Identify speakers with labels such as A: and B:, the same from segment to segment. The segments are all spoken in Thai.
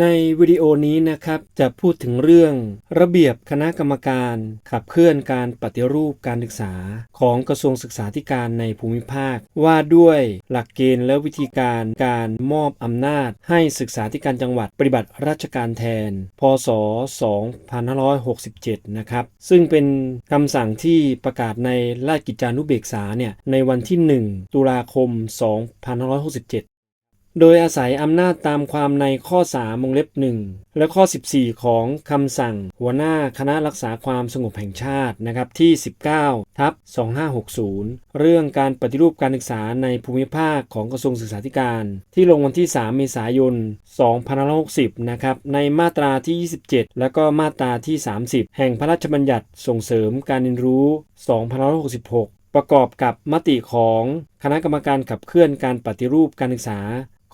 A: ในวิดีโอนี้นะครับจะพูดถึงเรื่อง ระเบียบคณะกรรมการขับเคลื่อนการปฏิรูปการศึกษา ของกระทรวงศึกษาธิการในภูมิภาค ว่าด้วยหลักเกณฑ์และวิธีการการมอบอำนาจ ให้ศึกษาธิการจังหวัดปฏิบัติราชการแทน พศ 2567 นะครับ ซึ่งเป็นคำสั่งที่ประกาศในราชกิจจานุเบกษาเนี่ยในวันที่ 1 ตุลาคม 2567 โดยอาศัยอำนาจตามความในข้อ3วงเล็บ1และข้อ 14 ของคำสั่ง หัวหน้าคณะรักษาความสงบแห่งชาตินะครับที่ 19 ทับ 2560 เรื่องการปฏิรูปการศึกษาในภูมิภาคของกระทรวงศึกษาธิการ ที่ลงวันที่ 3 เมษายน 2560 นะครับในมาตราที่ 27 และก็มาตราที่ 30 แห่งพระราชบัญญัติส่งเสริมการเรียนรู้ 2566 ประกอบกับมติของคณะกรรมการขับเคลื่อนการปฏิรูปการศึกษา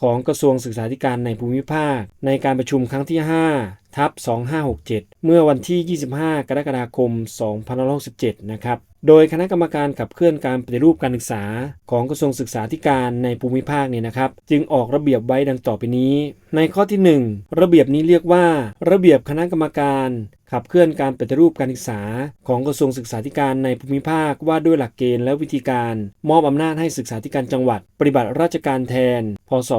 A: ของกระทรวงศึกษาธิการในภูมิภาค ในการประชุมครั้งที่ 5 ทับ2567 เมื่อวันที่ 25 กรกฎาคม 2567 นะครับ โดยคณะกรรมการขับเคลื่อนการปฏิรูปการศึกษาของกระทรวงศึกษาธิการในภูมิภาคเนี่ยนะครับ จึงออกระเบียบไว้ดังต่อไปนี้ ในข้อที่ 1 ระเบียบนี้เรียกว่า ระเบียบคณะกรรมการขับเคลื่อนการปฏิรูปการศึกษาของกระทรวงศึกษาธิการในภูมิภาคว่าด้วยหลักเกณฑ์และวิธีการมอบอำนาจให้ศึกษาธิการจังหวัด ปฏิบัติราชการแทน พศ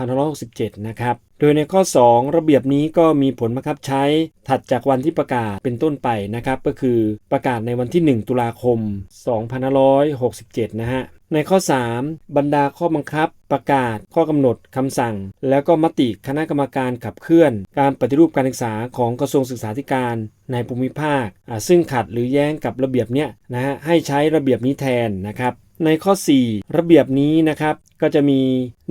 A: 2567 นะครับ โดยในข้อ 2 ระเบียบนี้ก็มีผลบังคับใช้ถัดจากวันที่ประกาศเป็นต้นไปนะครับ ก็คือประกาศในวันที่ 1 ตุลาคม 2567 นะฮะ ในข้อ 3 บรรดาข้อบังคับ ประกาศข้อกำหนดคำสั่ง แล้วก็มติคณะกรรมการขับเคลื่อน การปฏิรูปการศึกษาของกระทรวงศึกษาธิการในภูมิภาค ซึ่งขัดหรือแย้งกับระเบียบเนี้ยนะฮะให้ใช้ระเบียบนี้แทนนะครับ ในข้อ 4 ระเบียบนี้นะครับ ก็จะมี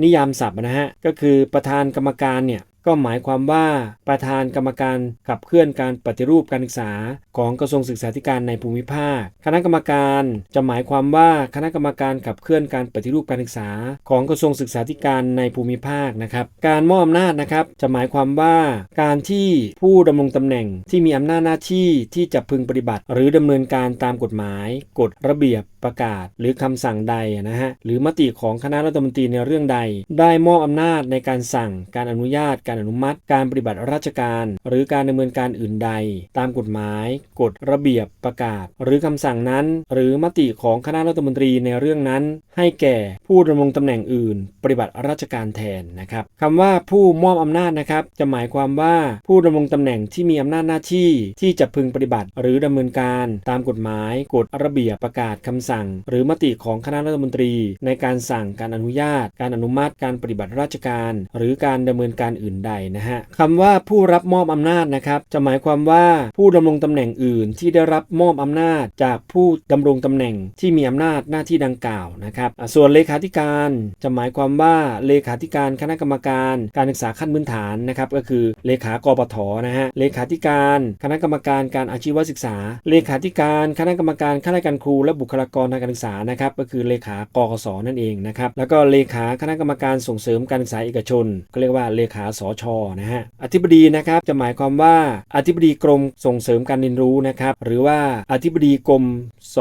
A: นิยามศัพท์นะฮะ ก็คือประธานกรรมการเนี่ย ก็หมายความว่าประธานกรรมการขับเคลื่อนการปฏิรูปการศึกษา ของกระทรวงศึกษาธิการในภูมิภาค คณะกรรมการจะหมายความว่าคณะกรรมการขับเคลื่อนการปฏิรูปการศึกษา ของกระทรวงศึกษาธิการในภูมิภาคนะครับ การมอบอำนาจนะครับจะหมายความว่าการที่ผู้ดำรงตำแหน่งที่มีอำนาจหน้าที่ที่จะพึงปฏิบัติ หรือดำเนินการตามกฎหมาย กฎระเบียบประกาศ หรือคำสั่งใดนะฮะหรือมติของคณะรัฐมนตรีในเรื่องใด ได้มอบอำนาจในการสั่งการอนุญาตการอนุมัติ การปฏิบัติราชการ หรือการดำเนินการอื่นใด ตามกฎหมาย กฎระเบียบประกาศ หรือคำสั่งนั้น หรือมติของคณะรัฐมนตรีในเรื่องนั้น ให้แก่ผู้ดำรงตำแหน่งอื่น ปฏิบัติราชการแทนนะครับคำว่าผู้มอบอำนาจนะครับ จะหมายความว่าผู้ดำรงตำแหน่งที่มีอำนาจหน้าที่ที่จะพึงปฏิบัติ หรือดำเนินการตามกฎหมาย กฎระเบียบประกาศคำสั่ง หรือมติของคณะรัฐมนตรี ในการสั่งการอนุญาต การอนุมัติ การปฏิบัติราชการ หรือการดำเนินการอื่นใดนะฮะคำว่าผู้รับมอบอำนาจนะครับจะหมายความว่าผู้ดำรงตำแหน่งอื่น ที่ได้รับมอบอำนาจจากผู้ดำรงตำแหน่งที่มีอำนาจหน้าที่ดังกล่าวนะครับส่วนเลขาธิการจะหมายความว่าเลขาธิการคณะกรรมการการศึกษาขั้นพื้นฐานนะครับก็คือเลขากปทนะฮะเลขาธิการคณะกรรมการการอาชีวศึกษา เลขาธิการคณะกรรมการข้าราชการครูและบุคลากรทางการศึกษานะครับก็คือเลขากกสนั่นเองนะครับแล้วก็เลขาคณะกรรมการส่งเสริมการศึกษาเอกชนก็เรียกว่าเลขาสชนะฮะอธิบดีนะครับจะหมายความว่าอธิบดีกรมส่งเสริมการเรียนรู้นะครับหรือว่าอธิบดีกรมส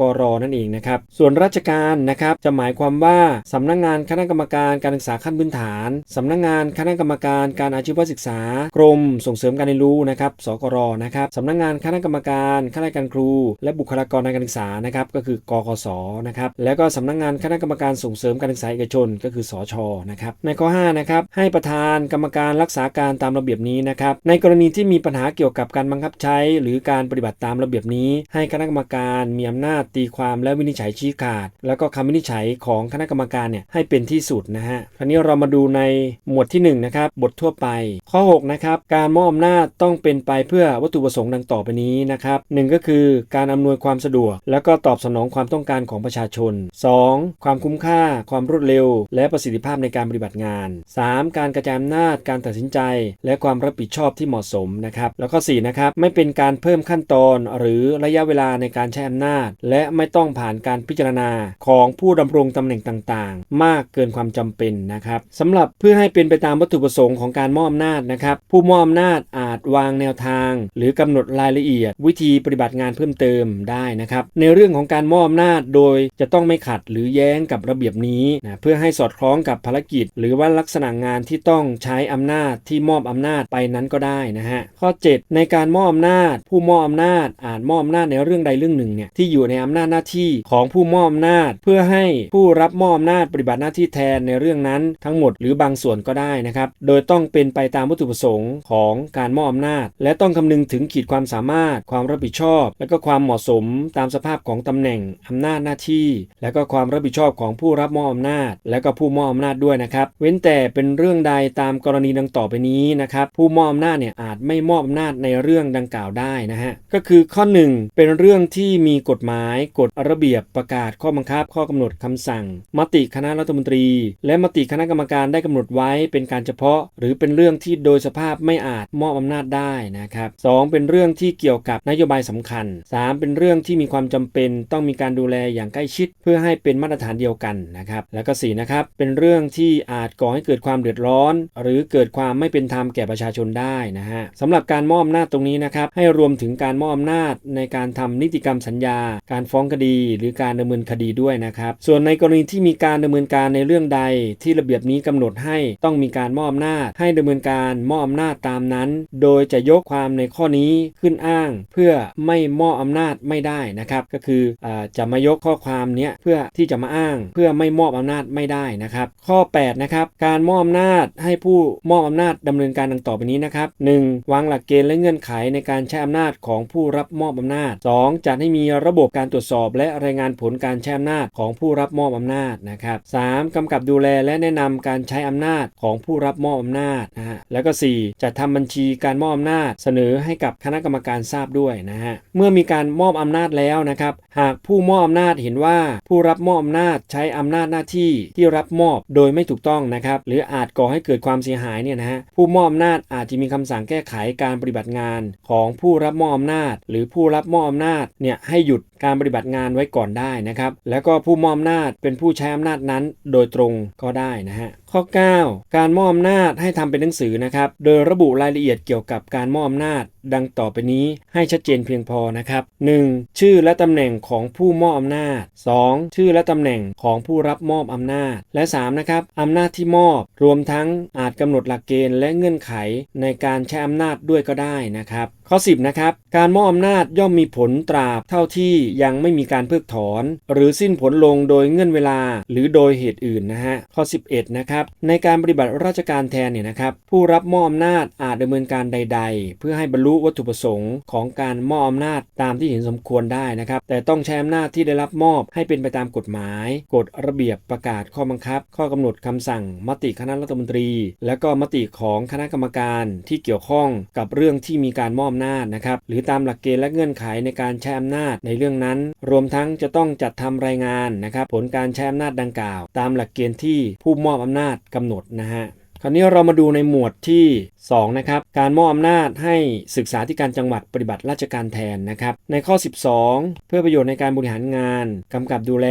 A: กรนั่นเองนะครับส่วนราชการนะครับจะหมายความว่าสำนักงงานคณะกรรมการการศึกษาขั้นพื้นฐานสำนักงงานคณะกรรมการการอาชีวศึกษา กรมส่งเสริมการเรียนรู้นะครับสกรนะครับสำนักงงานคณะกรรมการข้าราชการครู และบุคลากรทางการศึกษานะครับก็คือกกศนะครับแล้วก็สำนักงงานคณะกรรมการส่งเสริมการศึกษาเอกชน ก็คือสชนะครับในข้อ5นะครับให้ประธานกรรมการรักษาการตามระเบียบนี้นะครับในกรณีที่มีปัญหาเกี่ยวกับการบังคับใช้ หรือการปฏิบัติตามระเบียบนี้ ให้คณะกรรมการมีอำนาจตีความและวินิจฉัยชี้ขาด แล้วก็คำวินิจฉัยของคณะกรรมการเนี่ยให้เป็นที่สุดนะฮะคราวนี้เรามาดูในหมวดที่1นะครับบททั่วไป ข้อ6นะครับการมอบอำนาจต้องเป็นไปเพื่อวัตถุประสงค์ดังต่อไปนี้นะครับหนึ่งก็คือการอำนวยความสะดวก แล้วก็ตอบสนองความต้องการของประชาชน 2. ความคุ้มค่า ความรวดเร็ว และประสิทธิภาพในการปฏิบัติงาน 3. การกระจายอำนาจการตัดสินใจ และความรับผิดชอบที่เหมาะสมนะครับ แล้วก็4นะครับไม่เป็นการเพิ่มขั้นตอน หรือระยะเวลาในการใช้อำนาจ และไม่ต้องผ่านการพิจารณาของผู้ดำรงตำแหน่งต่างๆ มากเกินความจำเป็นนะครับสำหรับเพื่อให้เป็นไปตามวัตถุประสงค์ของการมอบอำนาจนะครับผู้มอบอำนาจอาจวางแนวทาง หรือกำหนดรายละเอียด วิธีปฏิบัติงานเพิ่มเติมได้นะครับในเรื่องของการมอบอำนาจโดยจะต้องไม่ขัดหรือแย้งกับระเบียบนี้นะเพื่อให้สอดคล้องกับภารกิจ หรือว่าลักษณะงานที่ต้องใช้อำนาจที่มอบอำนาจไปนั้นก็ได้นะฮะข้อ 7 ในการมอบอำนาจ ผู้มอบอำนาจอาจมอบอำนาจในเรื่องใดเรื่องหนึ่งเนี่ยที่อยู่ในอำนาจหน้าที่ของผู้มอบอำนาจ เพื่อให้ผู้รับมอบอำนาจปฏิบัติหน้าที่แทนในเรื่องนั้นทั้งหมดหรือบางส่วนก็ได้นะครับโดยต้องเป็นไปตามวัตถุประสงค์ของการมอบอำนาจ และต้องคำนึงถึงขีดความสามารถ ความรับผิดชอบ และก็ความเหมาะสมตามสภาพของตำแหน่งอำนาจหน้าที่ และก็ความรับผิดชอบของผู้รับมอบอำนาจ และก็ผู้มอบอำนาจด้วยนะครับ เว้นแต่เป็นเรื่องใดตามกรรณีดังต่อไปนี้นะครับผู้มอบอำนาจเนี่ยอาจไม่มอบอำนาจในเรื่องดังกล่าวได้นะฮะก็คือข้อ 1 เป็นเรื่องที่มีกฎหมาย กฎระเบียบประกาศข้อบังคับ ข้อกำหนดคำสั่ง มติคณะรัฐมนตรี และมติคณะกรรมการได้กำหนดไว้เป็นการเฉพาะ หรือเป็นเรื่องที่โดยสภาพไม่อาจมอบอำนาจได้นะครับสองเป็นเรื่องที่เกี่ยวกับนโยบายสำคัญ 3 เป็นเรื่องที่มีความจำเป็นต้องมีการดูแลอย่างใกล้ชิด เพื่อให้เป็นมาตรฐานเดียวกันนะครับแล้วก็4นะครับเป็นเรื่องที่อาจก่อให้เกิดความเดือดร้อน หรือเกิดความไม่เป็นธรรมแก่ประชาชนได้นะฮะสำหรับการมอบอำนาจตรงนี้นะครับให้รวมถึงการมอบอำนาจในการทำนิติกรรมสัญญา การฟ้องคดี หรือการดำเนินคดีด้วยนะครับ ส่วนในกรณีที่มีการดำเนินการในเรื่องใดที่ระเบียบนี้กำหนดให้ต้องมีการมอบอำนาจ ให้ดำเนินการมอบอำนาจตามนั้น โดยจะยกความในข้อนี้ขึ้นอ้าง เพื่อไม่มอบอำนาจไม่ได้นะครับ ก็คืออจะมายกข้อความเนี้ยเพื่อที่จะมาอ้าง เพื่อไม่มอบอำนาจไม่ได้นะครับ ข้อ 8 นะครับ การมอบอำนาจให้ผู้มอบอำนาจดำเนินการดังต่อไปนี้นะครับ 1. วางหลักเกณฑ์และเงื่อนไขในการใช้อำนาจของผู้รับมอบอำนาจ 2. จัดให้มีระบบการตรวจสอบ และรายงานผลการใช้อำนาจของผู้รับมอบอำนาจนะครับ 3. กำกับดูแลและแนะนำการใช้อำนาจของผู้รับมอบอำนาจนะฮะแล้วก็ 4. จัดทำบัญชีการมอบอำนาจ เสนอให้กับคณะกรรมการทราบด้วยนะฮะเมื่อมีการมอบอำนาจแล้วนะครับหากผู้มอบอำนาจเห็นว่าผู้รับมอบอำนาจใช้อำนาจหน้าที่ที่รับมอบโดยไม่ถูกต้องนะครับหรืออาจก่อให้เกิดความเสียหายเนี่ยนะฮะผู้มอบอำนาจอาจจะมีคำสั่งแก้ไขการปฏิบัติงานของผู้รับมอบอำนาจ หรือผู้รับมอบอำนาจเนี่ยให้หยุดการปฏิบัติงานไว้ก่อนได้นะครับแล้วก็ผู้มอบอำนาจเป็นผู้ใช้อำนาจนั้นโดยตรงก็ได้นะฮะ ข้อ 9 การมอบอำนาจให้ทำเป็นหนังสือนะครับ โดยระบุรายละเอียดเกี่ยวกับการมอบอำนาจ ดังต่อไปนี้ให้ชัดเจนเพียงพอนะครับ 1. ชื่อและตำแหน่งของผู้มอบอำนาจ 2. ชื่อและตำแหน่งของผู้รับมอบอำนาจ และ 3. นะครับอำนาจที่มอบ รวมทั้งอาจกำหนดหลักเกณฑ์และเงื่อนไขในการใช้อำนาจด้วยก็ได้นะครับ ข้อ 10 นะครับ การมอบอำนาจย่อมมีผลตราบเท่าที่ยังไม่มีการเพิกถอน หรือสิ้นผลลงโดยเงื่อนเวลา หรือโดยเหตุอื่นนะฮะข้อ 11 นะครับในการปฏิบัติราชการแทนเนี่ยนะครับผู้รับมอบอำนาจอาจดำเนินการใด ๆ เพื่อให้บรรลุวัตถุประสงค์ของการมอบอำนาจตามที่เห็นสมควรได้นะครับแต่ต้องใช้อำนาจที่ได้รับมอบให้เป็นไปตามกฎหมาย กฎระเบียบประกาศข้อบังคับ ข้อกำหนดคำสั่ง มติคณะรัฐมนตรี และก็มติของคณะกรรมการที่เกี่ยวข้องกับเรื่องที่มีการมอบอำนาจนะครับหรือตามหลักเกณฑ์และเงื่อนไขในการใช้อำนาจในเรื่องนั้น รวมทั้งจะต้องจัดทำรายงานนะครับผลการใช้อำนาจดังกล่าว ตามหลักเกณฑ์ที่ผู้มอบอำนาจกำหนดนะฮะคราวนี้เรามาดูในหมวดที่ 2 นะครับการมอบอำนาจให้ศึกษาธิการจังหวัดปฏิบัติราชการแทนนะครับในข้อ 12 เพื่อประโยชน์ในการบริหารงานกำกับดูแล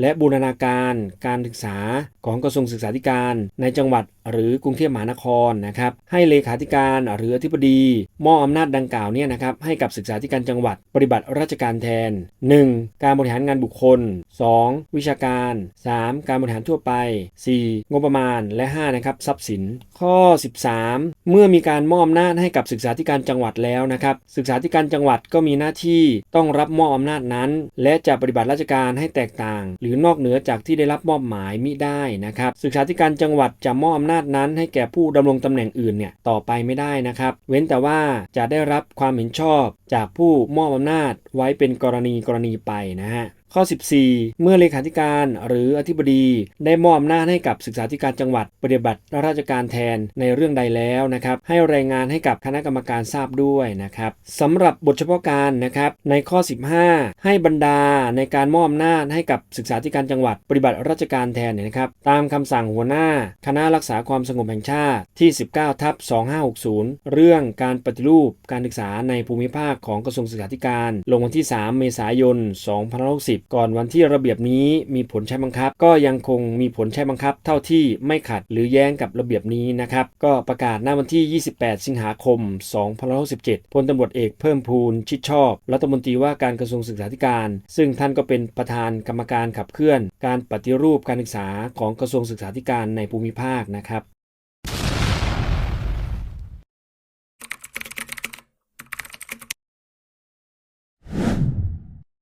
A: และบูรณาการการศึกษาของกระทรวงศึกษาธิการในจังหวัดหรือกรุงเทพมหานครนะครับให้เลขาธิการหรืออธิบดีมอบอำนาจดังกล่าวเนี่ยนะครับให้กับศึกษาธิการจังหวัดปฏิบัติราชการแทน 1. การบริหารงานบุคคล 2. วิชาการ 3. การบริหารทั่วไป 4. งบประมาณและ 5 นะครับทรัพย์สิน ข้อ 13เมื่อมีการมอบอำนาจให้กับศึกษาธิการจังหวัดแล้วนะครับ ศึกษาธิการจังหวัดก็มีหน้าที่ต้องรับมอบอำนาจนั้น และจะปฏิบัติราชการให้แตกต่าง หรือนอกเหนือจากที่ได้รับมอบหมายมิได้นะครับ ศึกษาธิการจังหวัดจะมอบอำนาจนั้น ให้แก่ผู้ดำรงตำแหน่งอื่นเนี่ยต่อไปไม่ได้นะครับ เว้นแต่ว่าจะได้รับความเห็นชอบจากผู้มอบอำนาจไว้เป็นกรณีกรณีไปนะฮะ ข้อ 14 เมื่อเลขาธิการหรืออธิบดีได้มอบอำนาจให้กับศึกษาธิการจังหวัด ปฏิบัติราชการแทนในเรื่องใดแล้วนะครับ ให้รายงานให้กับคณะกรรมการทราบด้วยนะครับสำหรับบทเฉพาะการนะครับในข้อ 15 ให้บรรดาในการมอบอำนาจให้กับศึกษาธิการจังหวัด ปฏิบัติราชการแทนเนี่ยนะครับ ตามคำสั่งหัวหน้า คณะรักษาความสงบแห่งชาติที่ 19ทับ2560 เรื่องการปฏิรูปการศึกษาในภูมิภาคของกระทรวงศึกษาธิการ ลงวันที่ 3 เมษายน 2560ก่อนวันที่ระเบียบนี้มีผลใช้บังคับ ก็ยังคงมีผลใช้บังคับ เท่าที่ไม่ขัดหรือแย้งกับระเบียบนี้นะครับก็ประกาศหน้าวันที่ 28 สิงหาคม 2567พลตำรวจเอกเพิ่มพูนชิดชอบ รัฐมนตรีว่าการกระทรวงศึกษาธิการ ซึ่งท่านก็เป็นประธานกรรมการขับเคลื่อน การปฏิรูปการศึกษาของกระทรวงศึกษาธิการในภูมิภาคนะครับ